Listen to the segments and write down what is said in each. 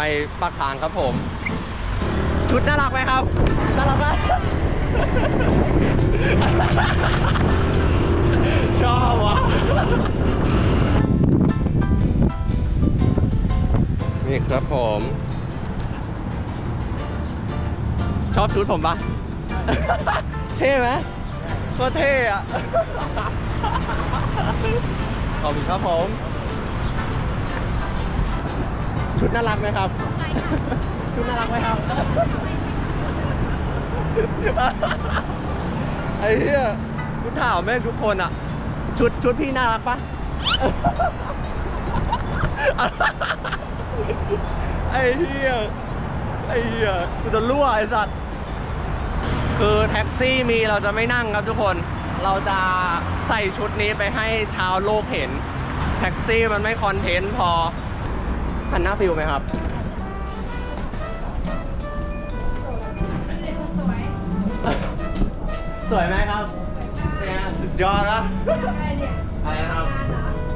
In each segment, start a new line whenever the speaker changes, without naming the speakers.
ไปปากทางครับผม ชุดน่ารักไหมครับ น่ารักไหมชอบวะนี่ครับผม ชอบชุดผมปะเท่ไหมก็เท่อะขอบคุณครับผม ชุดน่ารักไหมครับ ชุดน่ารักไหมครับ ไอ้เหี้ยกูถามแม่งทุกคนอะชุดชุดพี่น่ารักปะไอ้เหี้ยไอ้เหี้ยกูจะรั่วไอ้สัตว์คือแท็กซี่มีเราจะไม่นั่งครับทุกคน เราจะใส่ชุดนี้ไปให้ชาวโลกเห็น แท็กซี่มันไม่คอนเทนต์พอ หันหน้าฟิลไหมครับ สวยไหมครับเนี่ยสุดยอดครับอะไรนะครับ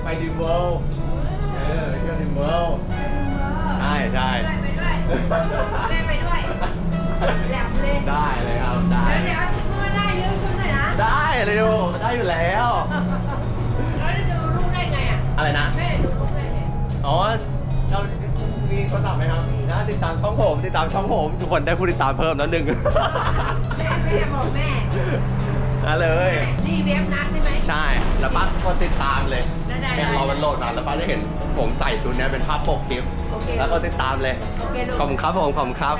ไปดิมเวิลเออเที่ยวดิมเวิลด์ใช่ใช่
มี
โทรศัพท์ไหมครับนะติดตามช่องผม ติดตามช่องผม ทุกคนได้ผู้ติดตามเพิ่มแล้วหนึ่ง
แม่แม่บอกแม่
นะเลย
นี่เว็บนัดใช่ไหม
ใช่ แล้วป้ากดติดตามเลย
ได้ได้
แค่รอมันโหลดมาแล้วป้าจะเห็นผมใส่ชุดเนี้ยเป็นภาพปกคลิป
โอเค
แล้วก็ติดตามเลย
โอเคลูก
ขอบคุณครับผมขอบคุณครับ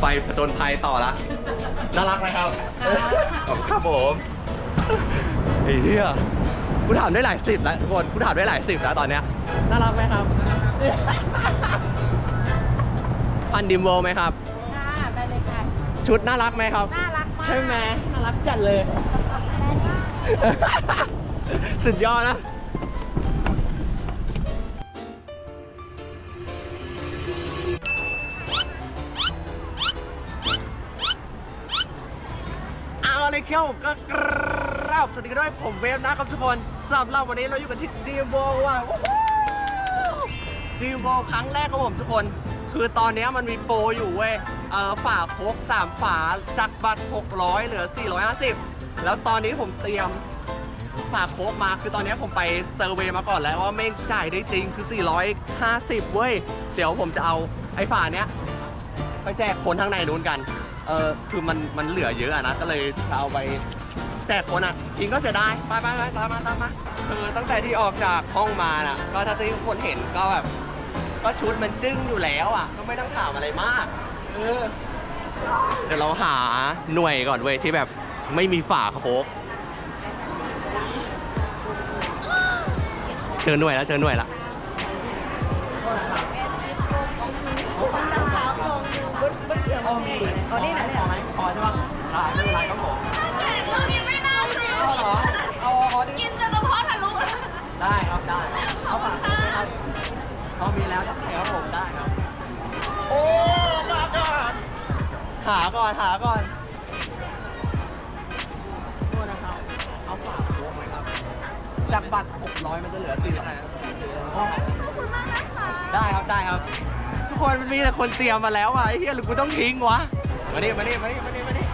ไปผจญภัยต่อละน่ารักไหมครับขอบคุณครับผมไอ้เหี้ยกูถามได้หลายสิบแล้วทุกคนกูถามได้หลายสิบแล้วตอนเนี้ยน่ารักไหมครับ พันดิมโวไหมครับ
ค่ะไปเลยค่ะ
ชุดน่ารักไหมครับ
น่ารักมาก
ใช่ไหมน่ารักจัดเลย สุดยอดนะเอาเลยเขี้ยวก็กราบสวัสดีกันด้วยผมเวฟนะครับทุกคนสำหรับวันนี้เราอยู่กันที่ดีมโบว่ะ ดีมโบครั้งแรกครับผมทุกคน คือตอนนี้มันมีโปรอยู่เว้ยเออฝาโคก3ฝาจากบัตร 600 เหลือ 450 แล้วตอนนี้ผมเตรียมฝาโคกมา คือตอนนี้ผมไปเซอร์เวย์มาก่อนแล้วว่าไม่งจ่ายได้จริงคือ 450 เว้ย เดี๋ยวผมจะเอาไอ้ฝาเนี้ยไปแจกคนข้างในนู้นกัน เออคือมันมันเหลือเยอะอะนะ ก็เลยจะเอาไปแจกคนอะจริงก็เสียดายไปไปไปตามมาตามมาคือตั้งแต่ที่ออกจากห้องมาน่ะ ก็ถ้าที่คนเห็นก็แบบ ก็ชุดมันจึ้งอยู่แล้วอะ ก็ไม่ต้องถามอะไรมากเออเดี๋ยวเราหาหน่วยก่อนเว้ยที่แบบไม่มีฝาโค้กเจอหน่วยแล้วเจอหน่วยล้วอ๋อมีอ๋อนี่ไหนเนี่ยอไหมพอใช่ปะได้ไม่เป็นไรครับผม
ลูกยังไม่เล่าเลย
เอาเหรออาเอาดิ
กินจนกระเพาะทะลุ
ได้ครับได้ เขามีแล้วได้ครับผมได้ครับ โอ้มาก่อนหาก่อนหาก่อนโทษนะครับ เอาฝากโค้งไหมครับ จากบัตร 600 มันจะเหลือ400อ๋อ
ขอบคุณมากนะคะ
ได้ครับได้ครับ ทุกคนมันมีแต่คนเตรียมมาแล้วอะไอ้เหี้ยหรือกูต้องทิ้งวะ มานี่มานี่มานี่มานี่มานี่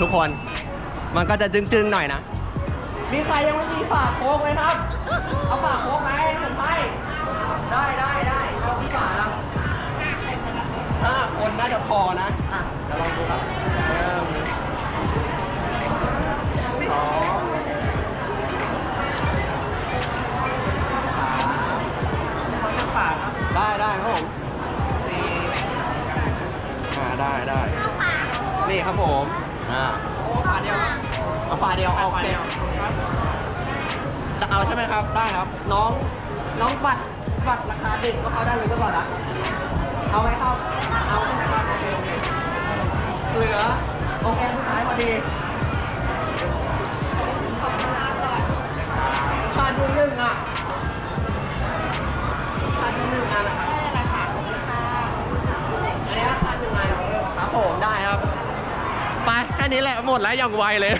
ทุกคน มันก็จะจึงๆหน่อยนะ มีใครยังไม่มีฝากโค้กไหมครับ เอาฝากโค้กไหมผมให้ได้ได้ได้เอาที่ฝาครับห้าคนน่าจะพอนะ อะเดี๋ยวลองดูครับหนึ่งสองสามได้ได้ครับผมสี่อ่าได้ได้นี่ครับผม อ่า ฝาเดียวเอาฝาเดียวเอาเดียวจะเอาใช่ไหมครับ ได้ครับ น้อง น้องบัตร บัตรราคาเด็กก็เขาได้เลยหรือเปล่าล่ะเอาไหมครับ เอาใช่ไหมครับโอเคโอเคเหลือ โอเคสุดท้ายพอดีขาดอยู่หนึ่งอะขาดอยู่หนึ่งอันนะครับ นี้แหละหมดแล้วอย่างไวเลย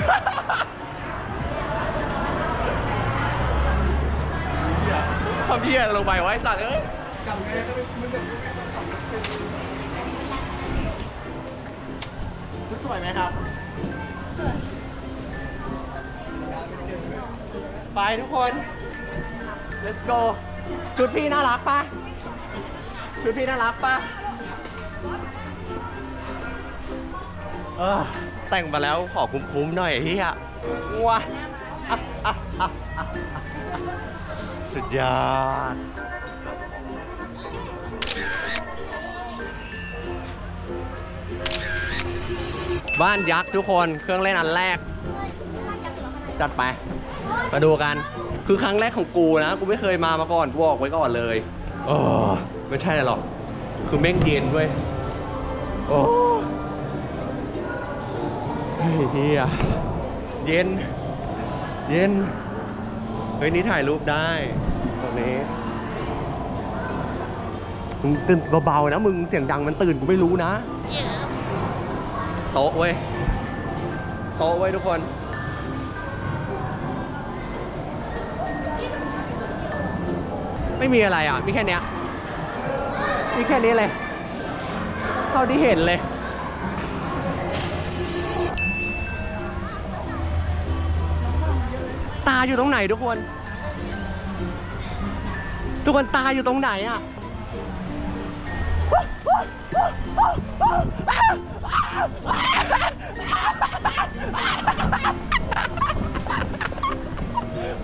พี่เพี้ลงไปไว้สัตว์เอ้ยชุดสวยไหมครับ ไปทุกคน let's go ชุดพี่น่ารักปะชุดพี่น่ารักปะ เออ แต่งมาแล้วขอคุ้มๆหน่อยเฮียว้าอ่อะอะอะสุดยอดบ้านยักษ์ทุกคนเครื่องเล่นอันแรก จัดไป มาดูกัน คือครั้งแรกของกูนะ กูไม่เคยมามาก่อนกูบอกไว้ก่อนเลยโอ้ไม่ใช่หรอก คือแม่งเย็นด้วยโอ้ เฮ้ยเฮียเย็น เย็น เฮ้ยนี่ถ่ายรูปได้ตรงนี้มึงตื่นเบาๆนะ มึงเสียงดังมันตื่นกูไม่รู้นะ โต๊ะเว้ย โต๊ะเว้ยทุกคน ไม่มีอะไรอะ มีแค่เนี้ย มีแค่นี้เลย เท่าที่เห็นเลย ตาอยู่ตรงไหนทุกคน ทุกคนตาอยู่ตรงไหนอะ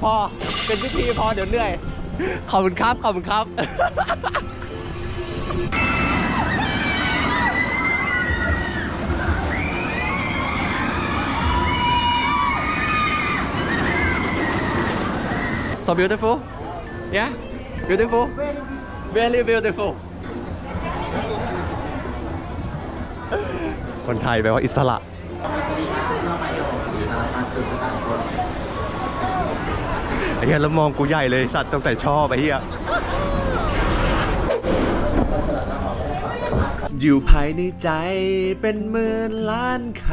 พอเป็นพิธีพอเดี๋ยวเหนื่อย ขอบคุณครับ ขอบคุณครับ so beautiful yeah beautiful very beautiful คนไทยแปลว่าอิสระไอ้เหี้ยแล้วมองกูใหญ่เลยสัตว์ตั้งแต่ชอบไอ้เหี้ย อยู่ภายในใจเป็นหมื่นล้านค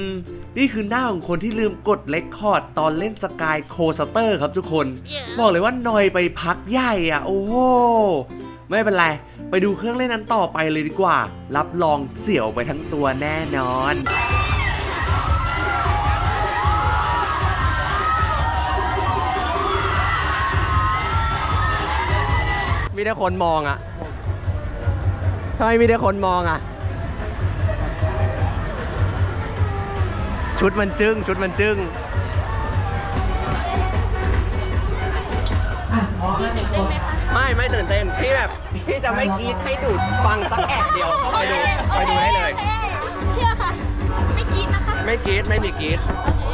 ำ นี่คือหน้าของคนที่ลืมกดเลคคอร์ดตอนเล่นสกายโคสเตอร์ครับทุกคน บอกเลยว่านอยไปพักใหญ่อะ โอ้โห ไม่เป็นไร ไปดูเครื่องเล่นนั้นต่อไปเลยดีกว่า รับรองเสี่ยวไปทั้งตัวแน่นอนมีแต่คนมองอะ ทำไมมีแต่คนมองอะ ชุดมันจึ้ง ชุดมันจึ้ง
ตื่นเต้นไหมคะ
ไม่ไม่ตื่นเต้นพี่แบบพี่จะไม่กรีดให้ดูดฟังสักแอบเดียวไปดูไปดูได้เลย
โอคเชื่อค่ะ ไม่กินนะคะ
ไม่กรีดไม่มีกรีด
โอเค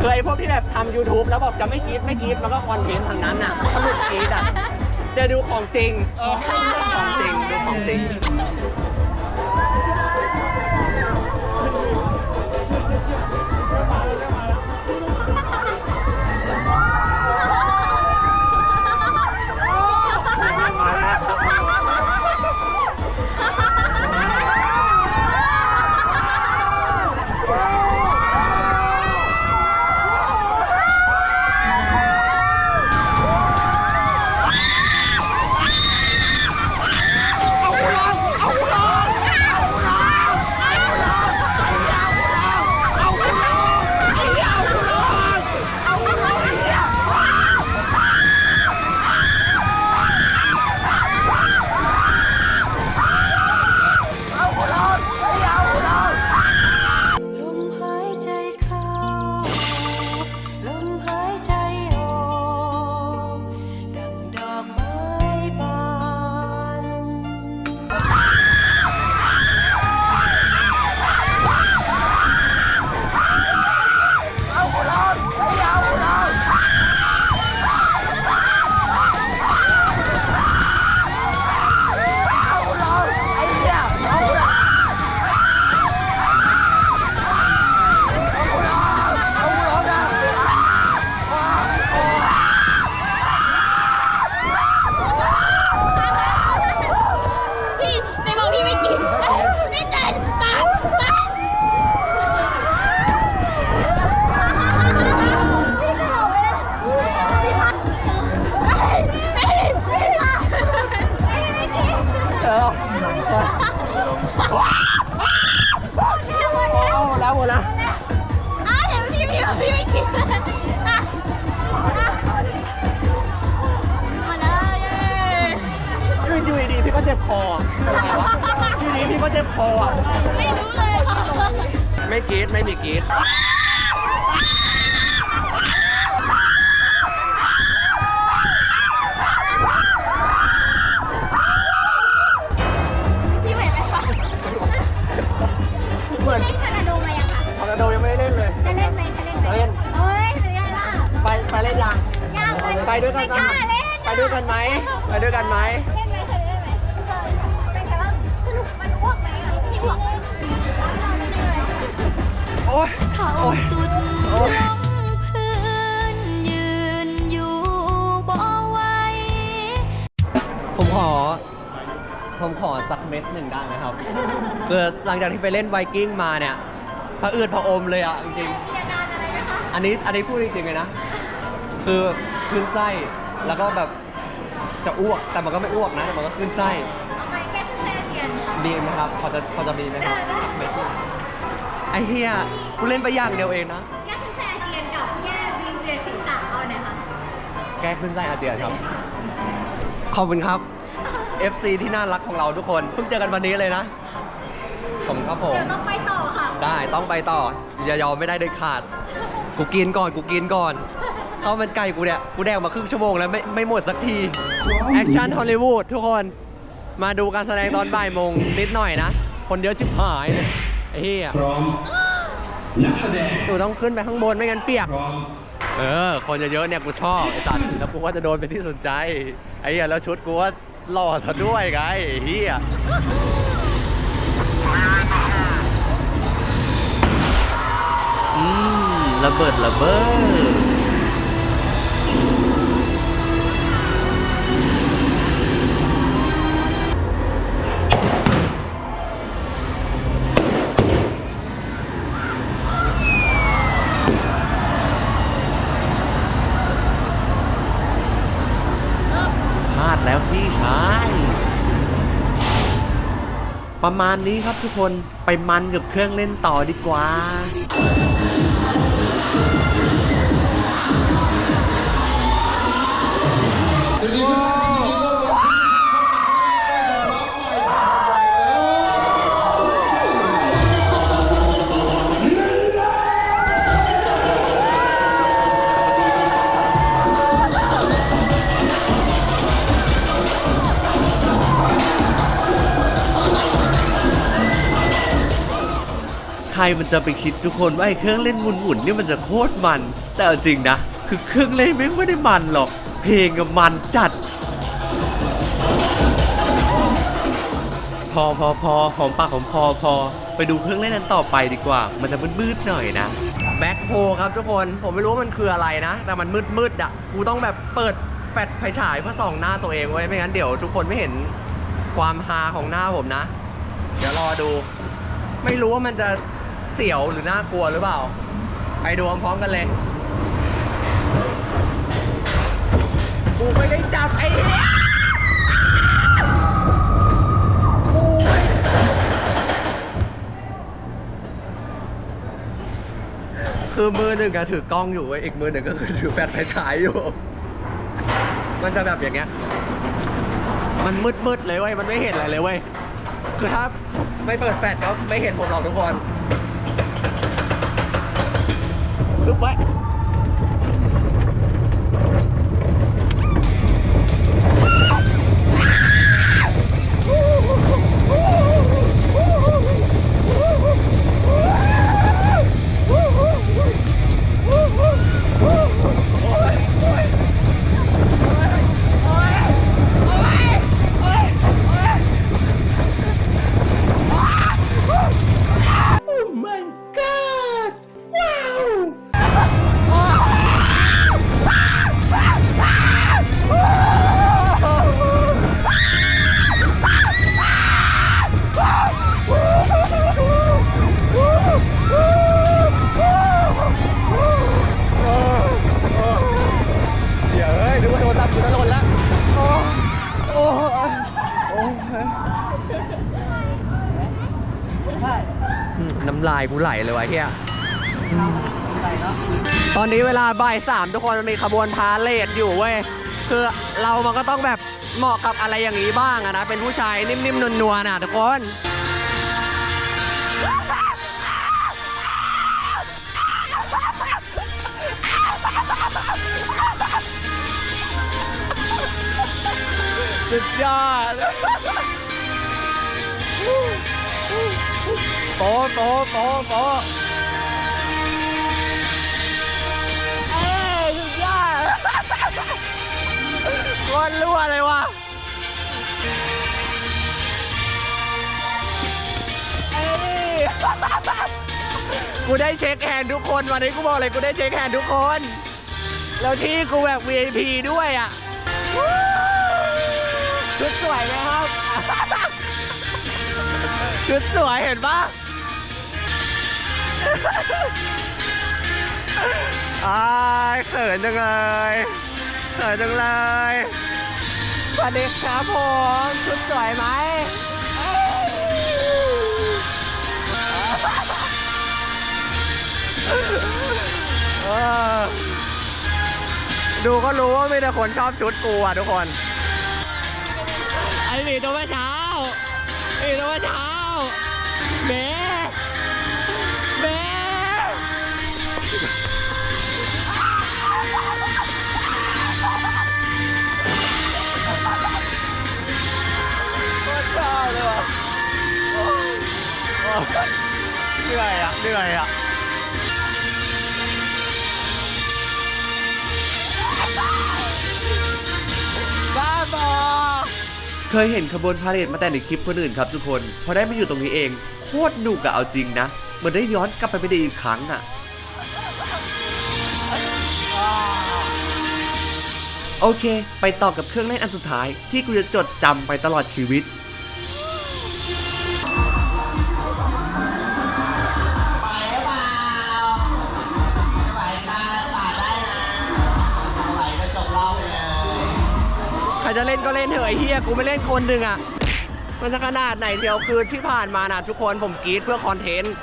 คือไอ้พวกที่แบบทำ YouTube แล้วบอกจะไม่กรีดไม่กรีดมันก็คอนเทนต์ทางนั้นอะสนุกกรีดอะ เดี๋ยวดูของจริงของจริงดูของจริงเอากูลองเอากูลอง
ก
รีด
ไม่
มีกรีด
พี่เหม็นไหมคะ
เหมือน
เล่นคานาโดมายังคะ
ทอร์นาโดยังไม่ได้เล่นเลย
จะเล่นไหมจะเล่นไหม
จะเล่น
เฮ้ยหรือยังล่ะ
ไปไปเล่นยัง
ยังเลย
ไปด้วยกัน
ไม่กล้าเล่น
ไปด้วยกันไหม ไปด้วยกันไหม
เโอ๊
ย
เขา
โอ๊ย
สุด
โอ๊ย
ลงพื้นยืนอยู่บ่ไหว
ผมขอ ผมขอสักเม็ดหนึ่งได้ไหมครับ คือหลังจากที่ไปเล่นไวกิ้งมาเนี่ยพระอืดพระอมเลยอะจริง
มีอาการอะไรไหมคะ
ๆอันนี้อันนี้พูดจริงๆเลยนะ คือขึ้นไส้แล้วก็แบบจะอ้วกแต่มันก็ไม่อ้วกนะแต่มันก็ขึ้นไส้
เอาไปแก้ขึ้นแซ่เจียน
ดีไหมครับพอจะพอจะมีไหมครับ
ได้ได้
สักเม็ดหนึ่ง ไอ้เฮียกูเล่นไปอย่างเดียวเองนะ
แก้ขึ้นแซ่เจียนกับแก้วิงเวียนศีรษะเอาไหนคะ
แก้ขึ้นไส้อาเจียนครับ ขอบคุณครับ FC ที่น่ารักของเราทุกคน เพิ่งเจอกันวันนี้เลยนะ ผมครับผม
เดี๋ยวต้องไปต่อค่ะ
ได้ต้องไปต่อ อย่ายอมไม่ได้เด็ดขาด กูกินก่อนกูกินก่อนข้าวมันไก่กูเนี่ย กูแดกมาครึ่งชั่วโมงแล้วไม่ไม่หมดสักที แอคชั่นฮอลลีวูดทุกคน มาดูการแสดงตอนบ่ายโมงนิดหน่อยนะ คนเยอะชิบหายเลย ไอ้เหี้ย
พร้อมนักแสดง
หนูต้องขึ้นไปข้างบนไม่งั้นเปียก
พร้อม
เออ คนเยอะๆเนี่ยกูชอบไอ้สัตว์แล้วกูว่าจะโดนเป็นที่สนใจ ไอ้เหี้ยแล้วชุดกูว่าหล่อซะด้วยไงไอ้เหี้ยอืมระเบิดระเบ้อ ประมาณนี้ครับทุกคนไปมันกับเครื่องเล่นต่อดีกว่า รมันจะไปคิดทุกคนว่าไอ้เครื่องเล่นหมุนๆนี่มันจะโคตรมัน แต่จริงนะ คือเครื่องเล่นแม่ไม่ได้มันหรอก เพลงมันจัด พอพอพอหอมปากหอมคอพอ ไปดูเครื่องเล่นนั้นต่อไปดีกว่า มันจะมืดๆหน่อยนะ แบ็คโฮครับทุกคน ผมไม่รู้ว่ามันคืออะไรนะ แต่มันมืดๆอะ กูต้องแบบเปิดแฟลชไฟฉายเพื่อส่องหน้าตัวเองไว้ไม่งั้นเดี๋ยวทุกคนไม่เห็นความฮาของหน้าผมนะ เดี๋ยวรอดู ไม่รู้ว่ามันจะ เสียวหรือน่ากลัวหรือเปล่า ไปดูพร้อมๆกันเลย กูไม่ได้จับไอ้เหี้ยคือมือหนึ่งอะถือกล้องอยู่เว้ยอีกมือหนึ่งก็คือถือแฟลชไฟฉายอยู่ มันจะแบบอย่างเงี้ย มันมืดๆเลยเว้ย มันไม่เห็นอะไรเลยเว้ย คือถ้าไม่เปิดแฟลชก็ไม่เห็นผมหรอกทุกคน ปึ๊ อนนี้เวลาบ่ายสามทุกคนมันมีขบวนพาเลทอยู่เว้ยคือเรามันก็ต้องแบบเหมาะกับอะไรอย่างนี้บ้างอะนะ เป็นผู้ชายนิ่มๆนวลๆนะทุกคนสุดยอดโปะโปะโปะโป โคตรรั่วเลยว่ะเอ้ย กูได้เช็คแฮนด์ทุกคนวันนี้กูบอกเลยกูได้เช็คแฮนด์ทุกคน แล้วที่กูแบบ VIP ด้วยอะชุดสวยไหมครับ ชุดสวยเห็นปะอายเขินจังเลยเขินจังเลย สวัสดีครับผมชุดสวยไหมดูก็รู้ว่ามีแต่คนชอบชุดกูอะทุกคน ไอหมีตัวเมื่อเช้าไอหมีตัวเมื่อเช้าเบเบ เหนื่อยอะเหนื่อยอะบ้าบอ
เคยเห็นขบวนพาเหรดมาแต่ในคลิปคนอื่นครับทุกคน พอได้มาอยู่ตรงนี้เอง โคตรหนุกอะเอาจริงนะเหมือนได้ย้อนกลับไปเป็นเด็กอีกครั้งอะโอเค ไปต่อกับเครื่องเล่นอันสุดท้ายที่กูจะจดจำไปตลอดชีวิต
ครจะเล่นก็เล่นเถอะไอ้เฮียกูไม่เล่นคนหนึ่งอะ มันจะขนาดไหนเดียวคือที่ผ่านมานะทุกคนผมกรีดเพื่อคอนเทนต์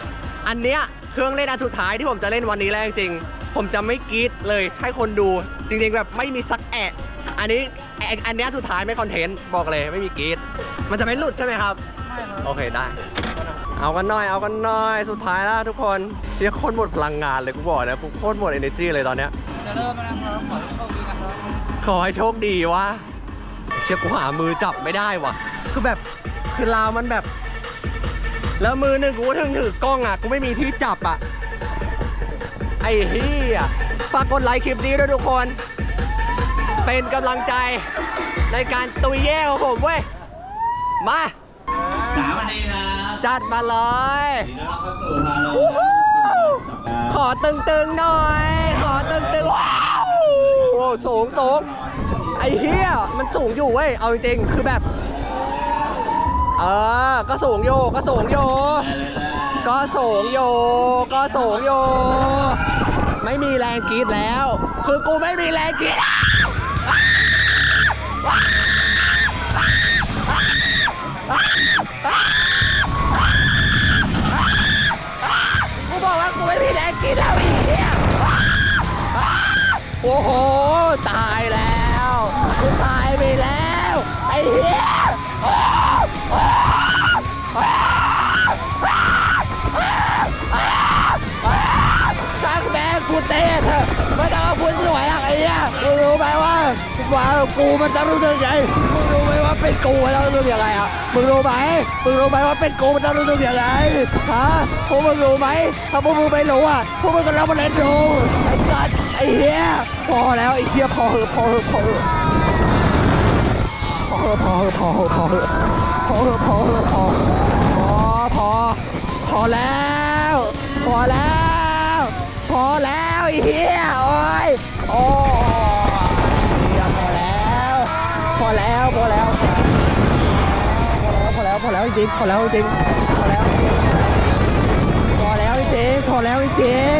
อันเนี้ยเครื่องเล่นอันสุดท้ายที่ผมจะเล่นวันนี้แล้วจริงๆผมจะไม่กรีดเลยให้คนดู จริงๆแบบไม่มีสักแอะอันนี้แอะอันเนี้ยสุดท้ายไม่คอนเทนต์บอกเลยไม่มีกรีดมันจะไม่หลุดใช่ไหมครับ โอเคได้ เอากันหน่อย เอากันหน่อยสุดท้ายแล้วทุกคนเรียกโคตรหมดพลังงานเลยกูบอกนะกูโคตรหมด energy เลยตอนเนี้ย
จะเริ่มแล้วนะครับขอให้โชคดีนะครับ
ขอให้โชคดีวะเชี่ยกูหามือจับไม่ได้วะคือแบบคือลาวมันแบบ แล้วมือหนึ่งกูก็ถึงถือกล้องอะ กูไม่มีที่จับอะ ไอ้เฮียฝากกดไลค์คลิปนี้ด้วยทุกคน เป็นกำลังใจในการตุยแย่ของผมเว้ย มา
สามวันนี้นะ
จัดมาเลย
ทีนี้เราเข้าสู่พาโล
วู้ฮู้ขอตึงๆหน่อย ขอตึงๆว้าวโอ้สูงสูง ไอ้เฮียมันสูงอยู่เว้ย เอาจริงๆ คือแบบ เออ ก็สูงโยก็สูงโยก็สูงโยก็สูงโยไม่มีแรงกรีดแล้ว คือกูไม่มีแรงกรีด ว่ากูมันจะรู้สึกยังไงมึงรู้ไหมว่าเป็นกูมันจะรู้สึกยังไงอะมึงรู้ไหมมึงรู้ไหมว่าเป็นกูมันจะรู้สึกยังไงฮะพวกมึงรู้ไหมถ้าพวกมึงไม่รู้อะพวกมึงก็รับมาเล่นดูไอ้สัสไอ้เหี้ยพอแล้วไอ้เหี้ยพอเหอะพอเหอะพอเหอะพอเหอะพอเหอะพอเหอะพอเหอะพอเหอะพอเหอะพอพอพอแล้ว พอแล้ว พอแล้วไอ้เฮียโอ้ยโอ้ยพอแล้ว พอแล้วพอแล้ว พอแล้วพอแล้วจริงพอแล้วจริงพอแล้วพอแล้วจริงพอแล้วจริง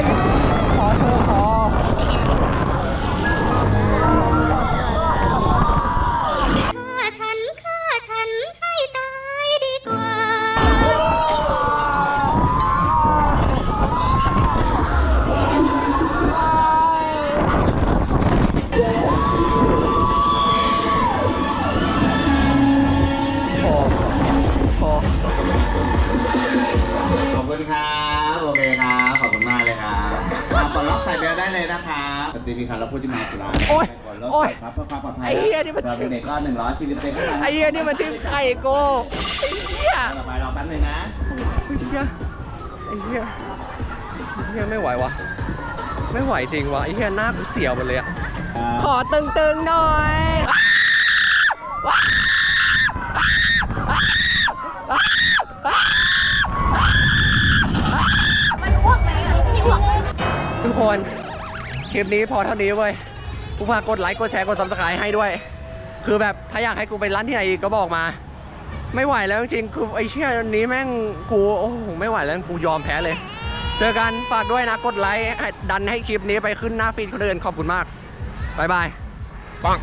พอเธอพอ อ้
เหี้
ยนี่มัน
เราเป็นเด็กก็หนึ่งร้อยสี่สิบเซ็นต์ขึ้นมา
ไอ้เหี้ยนี่มันทิ้งไข่กูไอ้เหี้ย
ต่อไปรอแป๊บนึงนะ
ไอ้เหี้ยไอ้เหี้ยไอ้เหี้ยไม่ไหววะไม่ไหวจริงวะไอ้เหี้ยหน้ากูเสียวหมดเลยอะขอตึงๆหน่อยว้า
มันอ้วกไหมอะพี่อ้วก
ทุกคน คลิปนี้พอเท่านี้เว้ยกูฝากกดไลค์ กดแชร์ กดซับสไครต์ให้ด้วย คือแบบถ้าอยากให้กูไปร้านที่ไหนอีกก็บอกมา ไม่ไหวแล้วจริงๆคือไอ้เชี่ยนี้แม่งกูโอ้โหไม่ไหวแล้วกูยอมแพ้เลย เจอกันฝากด้วยนะกดไลค์ดันให้คลิปนี้ไปขึ้นหน้าฟีดคนอื่นขอบคุณมากบายบายปัง